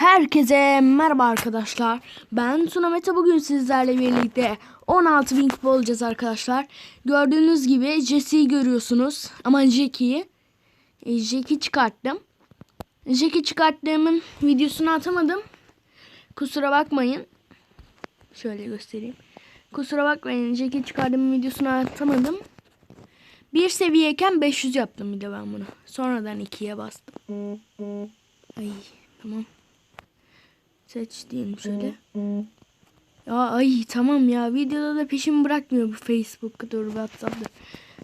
Herkese merhaba arkadaşlar. Ben Tuna Mete bugün sizlerle birlikte 16.000 kupa olacağız arkadaşlar. Gördüğünüz gibi Jesse'yi görüyorsunuz. Ama Jackie'yi. E, çıkarttım. Jack'i çıkarttığımın videosunu atamadım. Kusura bakmayın. Şöyle göstereyim. Kusura bakmayın Jack'i çıkardığımın videosunu atamadım. Bir seviyeyken 500 yaptım bir de ben bunu. Sonradan 2'ye bastım. Seç diyelim şöyle. Ya ay tamam ya videoda da peşimi bırakmıyor bu Facebook'tur WhatsApp'ta.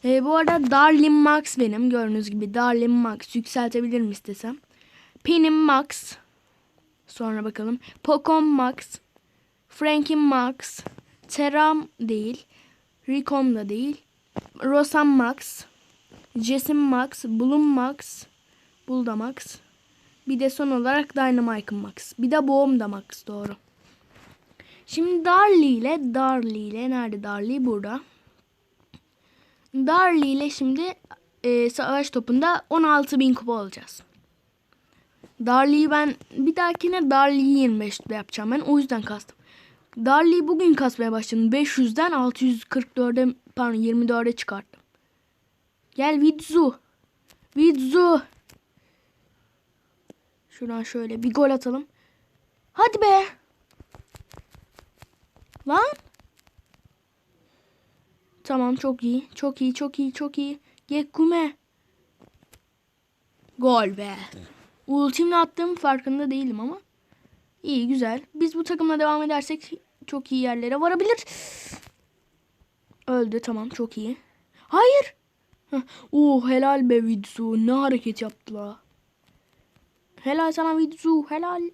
Ee, bu arada Darlin Max benim gördüğünüz gibi Darlin Max yükseltebilirim istesem. Pinim Max. Sonra bakalım. Pokon Max. Frankin Max. Teram değil. Ricom da değil. Rosam Max. Jessim Max. Bloom Max. Bulda Max. Bir de son olarak Dynamite Max. Bir de Boğum da Max doğru. Şimdi Darly ile Darly ile nerede Darly burada. Darly ile şimdi e, savaş topunda 16.000 kupa olacağız. Darly'yi ben bir dahakine Darly'yi 25 yapacağım ben o yüzden kastım. Darly'yi bugün kasmaya başladım. 500'den 644'e pardon 24'e çıkarttım. Gel Vidzu. Vidzu. Şuradan şöyle bir gol atalım. Hadi be. Lan. Tamam çok iyi. Çok iyi çok iyi çok iyi. Gekkume. Gol be. Ultimle attığım farkında değilim ama. İyi güzel. Biz bu takımla devam edersek çok iyi yerlere varabilir. Öldü tamam çok iyi. Hayır. Heh. Oh helal be Vidzu. Ne hareket yaptı la. Helal sana Vidzu. Helal.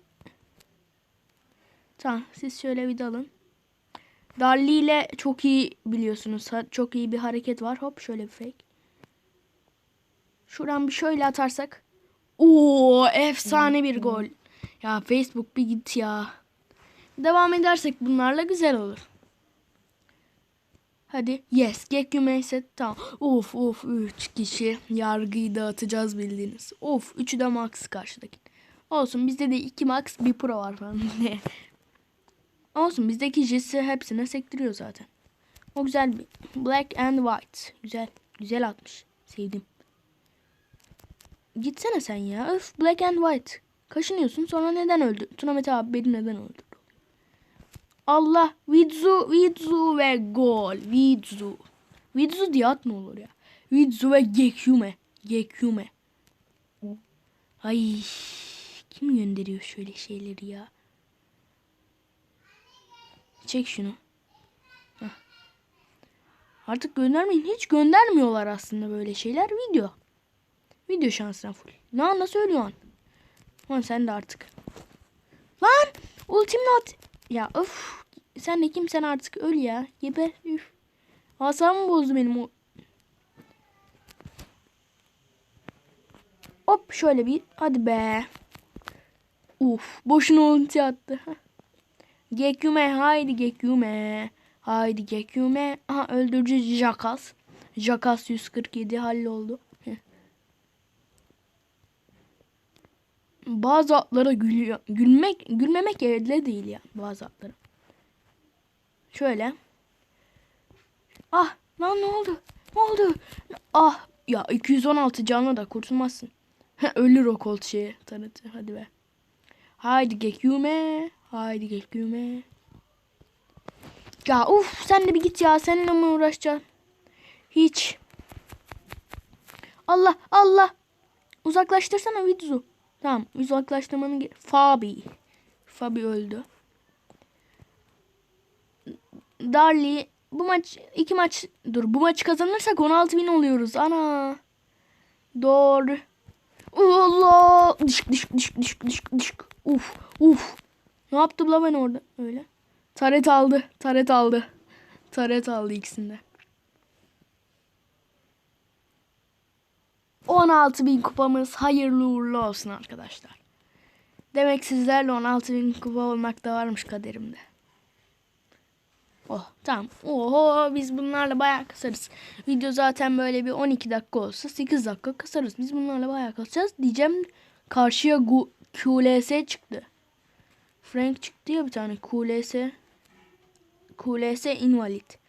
Tamam siz şöyle bir dalın. Darli ile çok iyi biliyorsunuz. Çok iyi bir hareket var. Hop şöyle bir fake. Şuradan bir şöyle atarsak. Oo efsane bir gol. Ya Facebook bir git ya. Devam edersek bunlarla güzel olur. Hadi yes get you may set tamam. Of of 3 kişi yargıyı dağıtacağız bildiğiniz. Of 3'ü de max karşıdaki. Olsun bizde de 2 max bir pro var falan. Ne? Olsun bizdeki Jesse hepsine sektiriyor zaten. O güzel bir black and white. Güzel. Güzel atmış. Sevdim. Gitsene sen ya. Öf black and white. Kaşınıyorsun sonra neden öldü? Tuna Mete abi beni neden öldürdü? Allah. Vidzu, Vidzu ve gol. Vidzu. Vidzu diye at ne olur ya. Vidzu ve Geküme. Geküme. Ay. Kim gönderiyor şöyle şeyleri ya? Çek şunu. Heh. Artık göndermeyin. Hiç göndermiyorlar aslında böyle şeyler. Video. Video şansına full. Ne anda söylüyorsun? Lan sen de artık. Lan! Ultimle at. Ya öf. Sen de kimsen artık öl ya. Geber. Üf. Asabımı bozdu benim o. Hop şöyle bir. Hadi be. Uf. Boşuna ulti attı. Geküme haydi Geküme. Haydi Geküme. Aha öldürücü Jakas. Jakas 147 halloldu. Heh. Bazı atlara gülüyor. Gülmek, gülmemek elde değil ya bazı atlara. Şöyle. Ah lan ne oldu? Ne oldu? Ah ya 216 canlı da kurtulmazsın. Ölür o kolt şeyi tanıtı. Hadi be. Haydi Geküme. Haydi Geküme. Ya uf sen de bir git ya. Seninle mi uğraşacaksın? Hiç. Allah Allah. Uzaklaştırsana Vidzu. Tamam uzaklaştırmanın Fabi. Fabi öldü. Darli bu maç iki maç dur bu maçı kazanırsak 16 bin oluyoruz ana. Doğru. Allah. Dışk dışk dışk dışk dışk dışk. Uf uf. Ne yaptım la ben orada öyle. Taret aldı. Taret aldı. Taret aldı ikisinde. 16 bin kupamız hayırlı uğurlu olsun arkadaşlar. Demek sizlerle 16 bin kupa olmak da varmış kaderimde. Oh tamam. Oho biz bunlarla bayağı kasarız. Video zaten böyle bir 12 dakika olsa 8 dakika kasarız. Biz bunlarla bayağı kasacağız. Diyeceğim karşıya QLS çıktı. Frank çıktı ya bir tane. QLS. QLS invalid.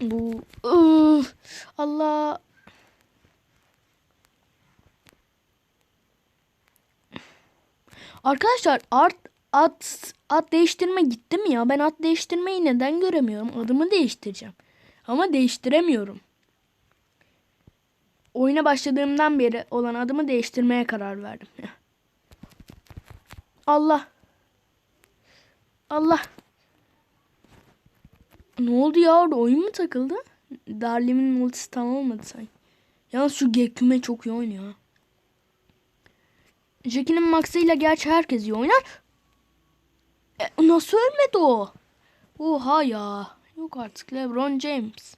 Bu Üf, Allah Arkadaşlar art at at değiştirme gitti mi ya? Ben at değiştirmeyi neden göremiyorum? Adımı değiştireceğim. Ama değiştiremiyorum. Oyuna başladığımdan beri olan adımı değiştirmeye karar verdim. Allah. Allah. Ne oldu ya orada oyun mu takıldı? Darlim'in multisi tam olmadı sanki. Yalnız şu Geküme çok iyi oynuyor. Jackie'nin Max'ıyla gerçi herkes iyi oynar. E, nasıl ölmedi o? Oha ya. Yok artık LeBron James.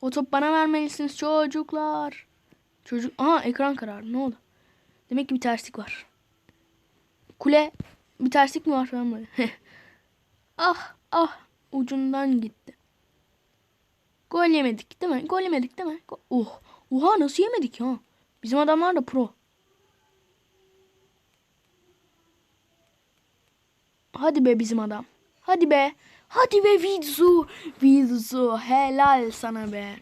O top bana vermelisiniz çocuklar. Çocuk... Aha ekran kararı ne oldu? Demek ki bir terslik var. Kule bir terslik mi var falan ah ah ucundan gitti. Gol yemedik değil mi? Gol yemedik değil mi? Go- oh. Oha nasıl yemedik ya? Bizim adamlar da pro. Hadi be bizim adam. Hadi be. Hadi be Vizu. Vizu. Helal sana be.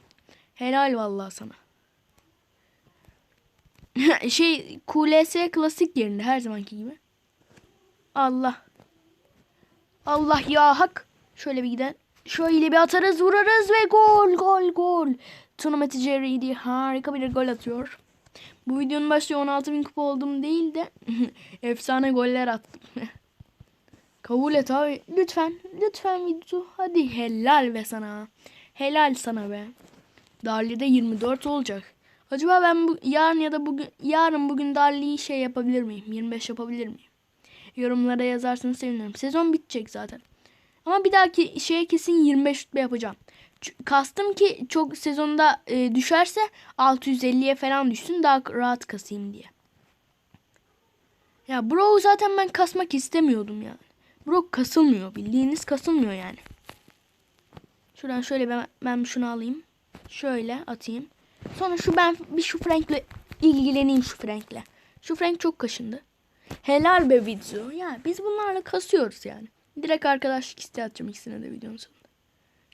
Helal vallahi sana. şey QLS klasik yerinde her zamanki gibi. Allah. Allah ya hak. Şöyle bir giden. Şöyle bir atarız vurarız ve gol gol gol. Turnament Jerry'di harika bir gol atıyor. Bu videonun başlığı 16 bin kupa oldum değil de efsane goller attım. Kabul et abi. Lütfen. Lütfen video. Hadi helal be sana. Helal sana be. Darli'de 24 olacak. Acaba ben bu yarın ya da bugün yarın bugün Darli'yi şey yapabilir miyim? 25 yapabilir miyim? Yorumlara yazarsanız sevinirim. Sezon bitecek zaten. Ama bir dahaki şeye kesin 25 rütbe yapacağım. Kastım ki çok sezonda e, düşerse 650'ye falan düşsün daha rahat kasayım diye. Ya bro zaten ben kasmak istemiyordum yani. Bro kasılmıyor. Bildiğiniz kasılmıyor yani. Şuradan şöyle ben, ben şunu alayım. Şöyle atayım. Sonra şu ben bir şu Frank'le ilgileneyim şu Frank'le. Şu Frank çok kaşındı. Helal be video. Ya biz bunlarla kasıyoruz yani. Direkt arkadaşlık isteği atacağım ikisine de videonun sonunda.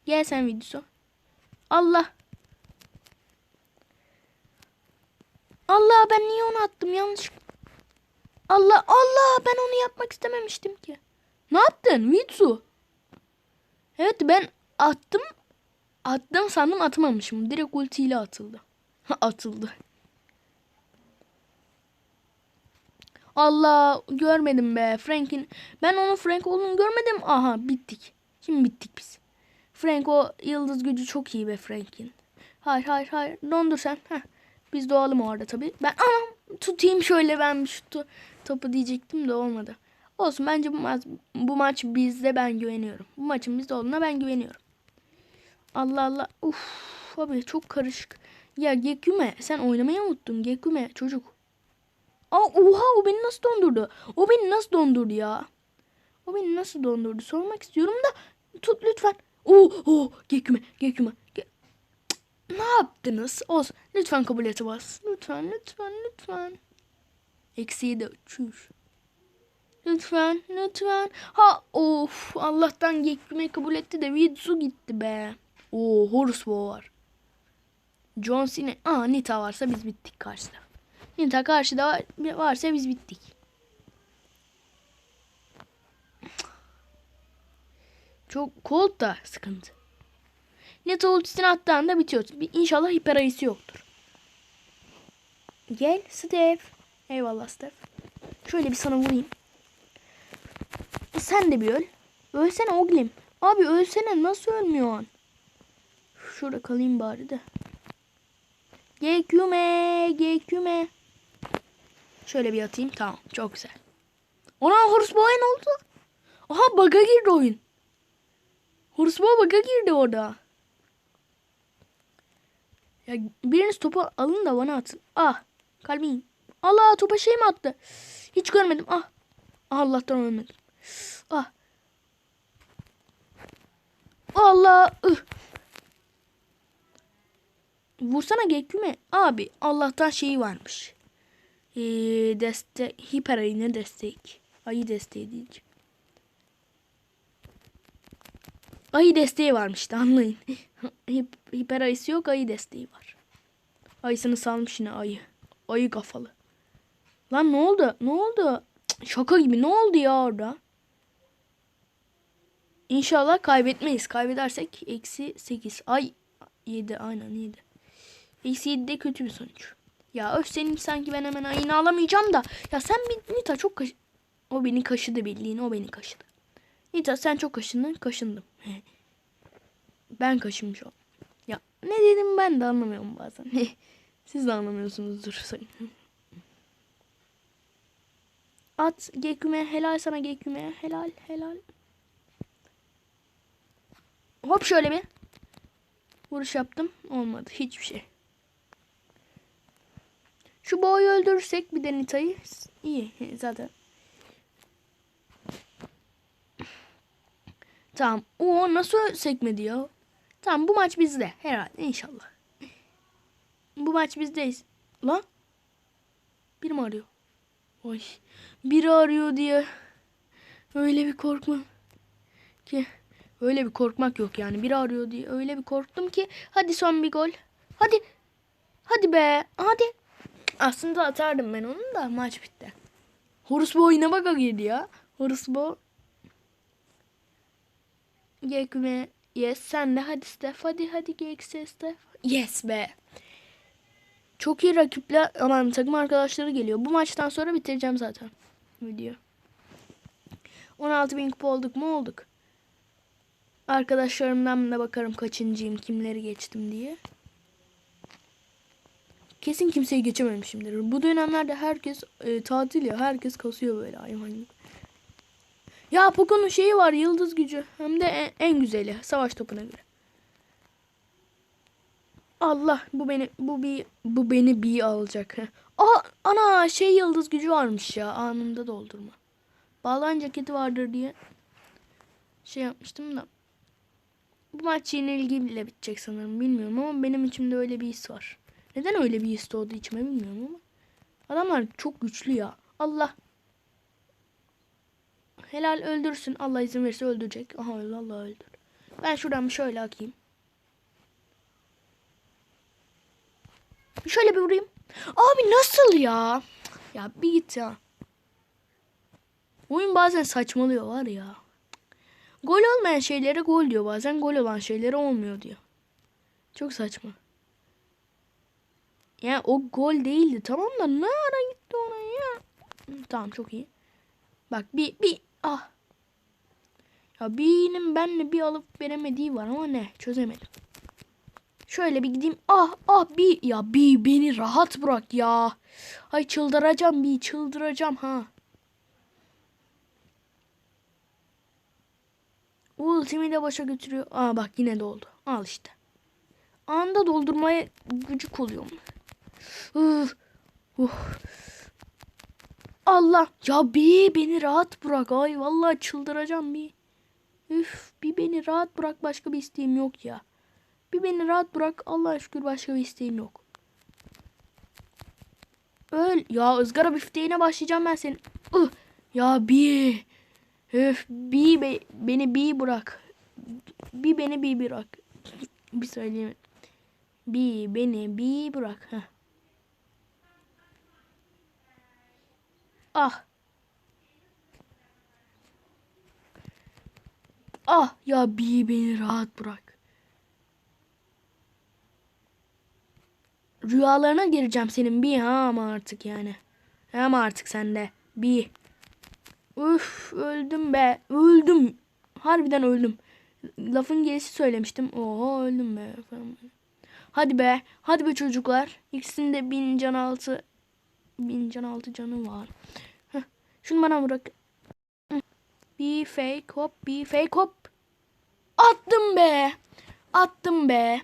Gel sen videosu. Allah. Allah ben niye onu attım yanlış. Allah Allah ben onu yapmak istememiştim ki. Ne yaptın Vitsu? Evet ben attım. Attım sandım atmamışım. Direkt ultiyle atıldı. atıldı. Allah görmedim be Frank'in. Ben onun Frank olduğunu görmedim. Aha bittik. Şimdi bittik biz. Frank o yıldız gücü çok iyi be Frank'in. Hayır hayır hayır. Dondur sen. Heh. Biz doğalım orada tabii. Ben anam tutayım şöyle ben şu to- topu diyecektim de olmadı. Olsun bence bu maç, bu maç bizde ben güveniyorum. Bu maçın bizde olduğuna ben güveniyorum. Allah Allah. Uf abi çok karışık. Ya Geküme sen oynamayı unuttun Geküme çocuk. Aa oha o beni nasıl dondurdu? O beni nasıl dondurdu ya? O beni nasıl dondurdu? Sormak istiyorum da tut lütfen. Oo, oo Geküme Geküme. Ge ne yaptınız? Olsun. Lütfen kabul et bas. Lütfen lütfen lütfen. Eksiği de çüş. Lütfen, lütfen. Ha of Allah'tan Geküme kabul etti de Vidzu gitti be. Oo Horus Bow var. John Cena. Aa Nita varsa biz bittik karşıda. Nita karşıda var, varsa biz bittik. Çok Colt da sıkıntı. Nita ultisini attığında bitiyor. Bir- İnşallah hiper ayısı yoktur. Gel Steph. Eyvallah Steph. Şöyle bir sana vurayım. Sen de bir öl. Ölsene Oglim. Abi ölsene nasıl ölmüyorsun? Şurada kalayım bari de. Geküme, geküme. Şöyle bir atayım. Tamam. Çok güzel. Ona Horseboy'a ne oldu? Aha bug'a girdi oyun. Horseboy bug'a girdi orada. Ya biriniz topu alın da bana atın. Ah kalbim. Allah topa şey mi attı? Hiç görmedim. Ah. Ah, Allah'tan ölmedim. Ah. Allah. Ih. Vursana Geküme. Abi Allah'tan şeyi varmış. Ee, destek. Hiper ayı ne destek? Ayı desteği diyeceğim. Ayı desteği varmış da anlayın. Hip, hiper ayısı yok ayı desteği var. Ayısını salmış yine ayı. Ayı kafalı. Lan ne oldu? Ne oldu? Cık, Şaka gibi ne oldu ya orada? İnşallah kaybetmeyiz. Kaybedersek eksi 8. Ay 7 aynen 7. Eksi 7 de kötü bir sonuç. Ya öf senin sanki ben hemen ayını alamayacağım da. Ya sen bir Nita çok kaş... O beni kaşıdı bildiğin o beni kaşıdı. Nita sen çok kaşındın kaşındım. ben kaşınmış oldum. Ya ne dedim ben de anlamıyorum bazen. Siz de anlamıyorsunuzdur sayın. At Geküme helal sana Geküme helal helal. Hop şöyle bir. Vuruş yaptım. Olmadı. Hiçbir şey. Şu boğayı öldürürsek bir de Nita'yı iyi zaten. Tamam. O nasıl sekmedi ya? Tamam bu maç bizde. Herhalde inşallah. Bu maç bizdeyiz. Lan. Biri mi arıyor? Oy. Biri arıyor diye. Öyle bir korkma. Ki. Öyle bir korkmak yok yani. Biri arıyor diye. Öyle bir korktum ki. Hadi son bir gol. Hadi. Hadi be. Hadi. Aslında atardım ben onu da maç bitti. Horusbo oyuna baka girdi ya. Horusbo. Gekme. Yes sen de hadi Steph. Hadi hadi Gekse Steph. Yes be. Çok iyi rakipler aman takım arkadaşları geliyor. Bu maçtan sonra bitireceğim zaten video. 16 bin kupa olduk mu olduk. Arkadaşlarımdan da bakarım kaçıncıyım kimleri geçtim diye. Kesin kimseyi geçememişimdir. Bu dönemlerde herkes e, tatil ya herkes kasıyor böyle hayvan gibi. Ya Poco'nun şeyi var yıldız gücü. Hem de en, en güzeli savaş topuna göre. Allah bu beni bu bir bu beni bir alacak. Aa ana şey yıldız gücü varmış ya anında doldurma. Bağlan ceketi vardır diye şey yapmıştım da. Bu maç yenilgiyle bitecek sanırım bilmiyorum ama benim içimde öyle bir his var. Neden öyle bir his doğdu içime bilmiyorum ama. Adamlar çok güçlü ya. Allah. Helal öldürsün. Allah izin verirse öldürecek. Aha Allah öldür. Ben şuradan bir şöyle akayım. Şöyle bir vurayım. Abi nasıl ya? Ya bir git ya. Oyun bazen saçmalıyor var ya. Gol olmayan şeylere gol diyor bazen. Gol olan şeylere olmuyor diyor. Çok saçma. Yani o gol değildi tamam da ne ara gitti ona ya. Tamam çok iyi. Bak bir bir ah. Ya birinin benle bir alıp veremediği var ama ne çözemedim. Şöyle bir gideyim. Ah ah bir ya bir beni rahat bırak ya. Ay çıldıracağım bir çıldıracağım ha. Ultimi de başa götürüyor. Aa bak yine doldu. Al işte. Anda doldurmaya gücük oluyorum. Uh, uh. Allah. Ya bir beni rahat bırak. Ay vallahi çıldıracağım bir. Üf bir beni rahat bırak. Başka bir isteğim yok ya. Bir beni rahat bırak. Allah'a şükür başka bir isteğim yok. Öl. Ya ızgara bifteğine başlayacağım ben senin. Uh. Ya bir. Öf bir be, beni bir bırak. Bir beni bir bırak. bir söyleyeyim. Bir beni bir bırak. Heh. Ah. Ah ya bir beni rahat bırak. Rüyalarına gireceğim senin bir ama artık yani. Ama artık sende bir. Üf öldüm be. Öldüm. Harbiden öldüm. Lafın gelişi söylemiştim. Oha öldüm be. Hadi be. Hadi be çocuklar. İkisinde bin can altı. Bin can altı canı var. Şunu bana bırak. Bir fake hop. Bir fake hop. Attım be. Attım be.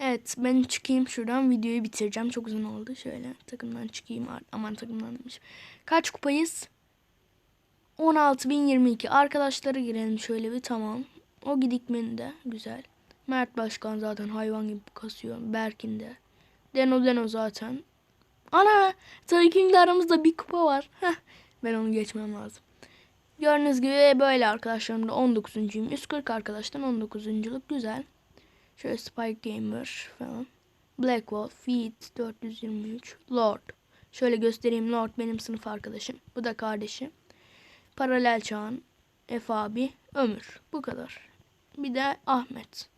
Evet ben çıkayım şuradan videoyu bitireceğim. Çok uzun oldu. Şöyle takımdan çıkayım. Aman takımdan demişim. Kaç kupayız? 16.022 arkadaşlara girelim şöyle bir tamam. O gidik menüde güzel. Mert Başkan zaten hayvan gibi kasıyor. Berkin de. Deno Deno zaten. Ana! Tabii King'le aramızda bir kupa var. Heh, ben onu geçmem lazım. Gördüğünüz gibi böyle arkadaşlarım da 19'uncuyum. 140 arkadaştan 19'unculuk güzel. Şöyle Spike Gamer falan. Black Wolf, Feet 423, Lord. Şöyle göstereyim Lord benim sınıf arkadaşım. Bu da kardeşim. Paralel Çağan, Efe abi, Ömür. Bu kadar. Bir de Ahmet.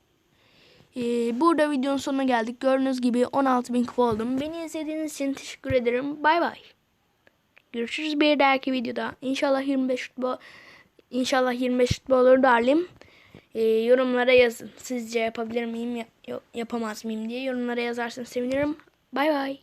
Ee, burada videonun sonuna geldik. Gördüğünüz gibi 16.000 kupa oldum. Beni izlediğiniz için teşekkür ederim. Bay bay. Görüşürüz bir dahaki videoda. İnşallah 25 futbol İnşallah 25 futbol olur derlim. Ee, yorumlara yazın. Sizce yapabilir miyim, ya- yok, yapamaz mıyım diye yorumlara yazarsanız sevinirim. Bay bay.